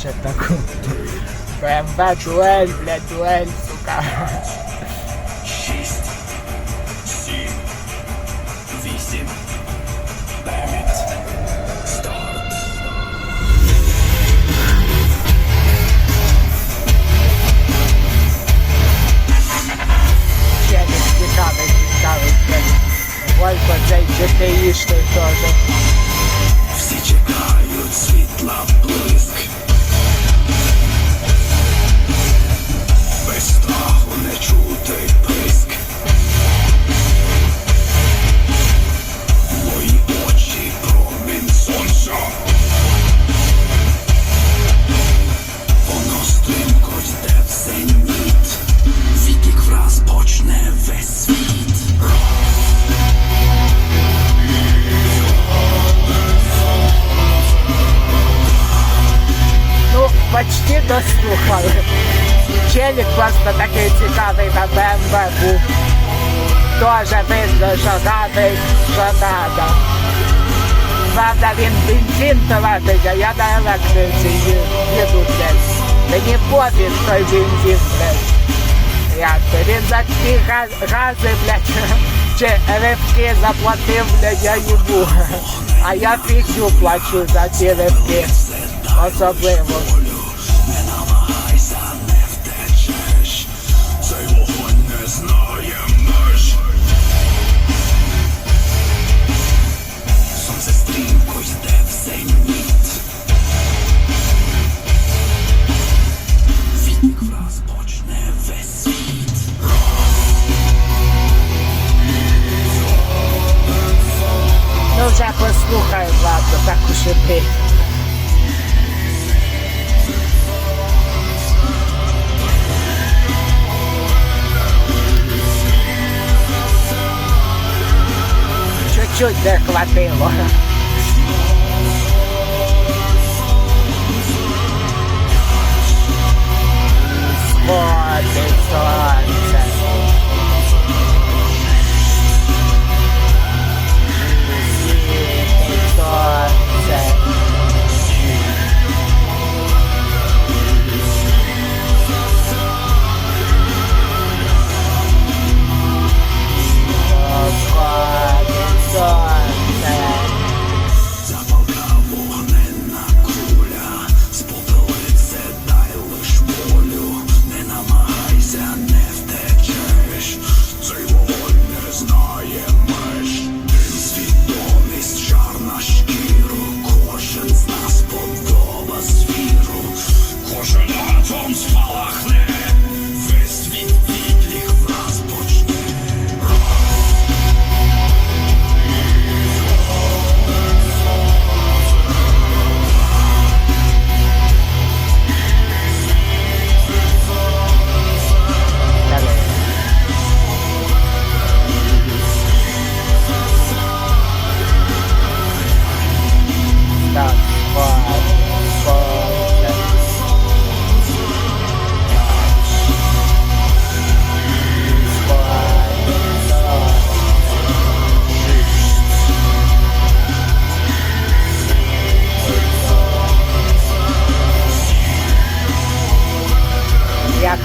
ще таку. БМВ дуель, блядь, дуель, сука. Шість, сім, вісім, дев'ять, старт. Ще не цікавий, цікавий, блядь. Волько цей GTI-шний теж. Всі чекають світла блиск. Почти дослухали. Челік просто такий цікавий на БМВ був. Тоже видно, що гадить, що надо. Правда, він бензин тратить, а я на електриці їду десь. Мені пофіг той бензин, блядь. Як? Він за га- гази, блядь, чи ривки заплатив, блядь, я їбу. А я фігню плачу за ці ривки. Особливо. Відтік враз почне весь світ. Ну вже послухай, ладно, так уж і бить. Чуть-чуть не хватило. Pod.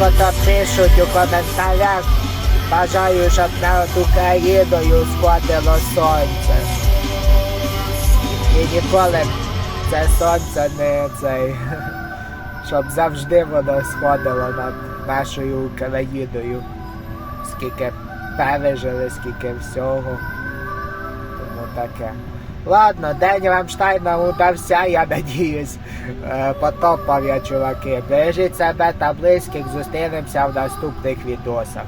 Як ото пишуть у коментарях, бажаю, щоб над Україною сходило сонце. І ніколи це сонце не цей. Щоб завжди воно сходило над нашою Україною. Скільки пережили, скільки всього. Тому таке. Ладно, день Рамштайна удався, я надіюсь. Е, Потопав я, чуваки. Бережіть себе та близьких, зустрінемося в наступних відосах.